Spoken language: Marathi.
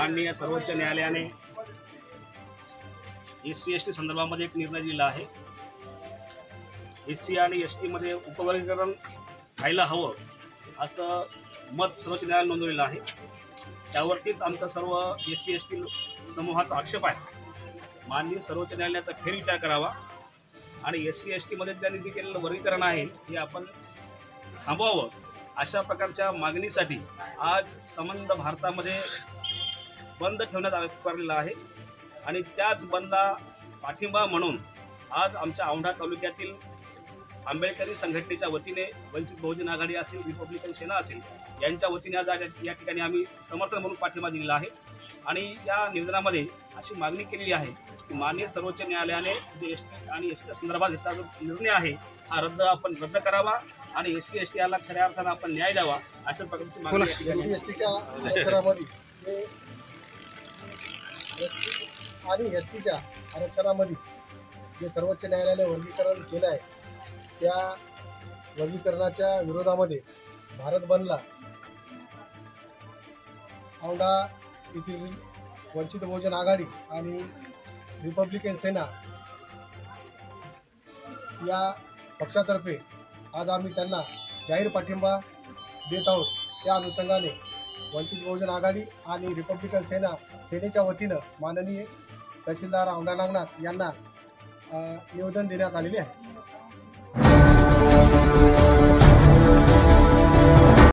माननीय सर्वोच्च न्यायालयाने एस सी एस टी संदर्भामध्ये एक निर्णय दिला आहे. एस सी आणि एस टीमध्ये उपवर्गीकरण व्हायला हवं असं मत सर्वोच्च न्यायालयाने नोंदवलेलं आहे. त्यावरतीच आमचा सर्व एस सी एस टी समूहाचा आक्षेप आहे. माननीय सर्वोच्च न्यायालयाचा फेरविचार करावा आणि एस सी एस टीमध्ये त्यांनी जे केलेलं वर्गीकरण आहे हे आपण थांबवावं अशा प्रकारच्या मागणीसाठी आज संबंध भारतामध्ये बंद ठेवण्यात पुकारलेला आहे. आणि त्याच बंदला पाठिंबा म्हणून आज आमच्या औंढा तालुक्यातील आंबेडकरी संघटनेच्या वतीने वंचित बहुजन आघाडी असेल रिपब्लिकन सेना असेल यांच्या वतीने आज या- ठिकाणी आम्ही समर्थन म्हणून पाठिंबा दिलेला आहे. आणि या निवेदनामध्ये अशी मागणी केलेली आहे की माननीय सर्वोच्च न्यायालयाने जे एस टी आणि एस टी संदर्भात घेतला जो निर्णय आहे हा रद्द आपण रद्द करावा आणि एस सी एस टी याला खऱ्या अर्थानं आपण न्याय द्यावा अशा प्रकारची मागणी या ठिकाणी एस सी आणि एस टीच्या आरक्षणामध्ये जे सर्वोच्च न्यायालयाने वर्गीकरण केलं आहे त्या वर्गीकरणाच्या विरोधामध्ये भारत बंदला औंढा येथील वंचित बहुजन आघाडी आणि रिपब्लिकन सेना या पक्षातर्फे आज आम्ही त्यांना जाहीर पाठिंबा देत आहोत. त्या अनुषंगाने वंचित बहुजन आघाडी आणि रिपब्लिकन सेना सेनेच्या वतीनं माननीय तहसीलदार औंढा नागनाथ यांना निवेदन देण्यात आलेले आहे.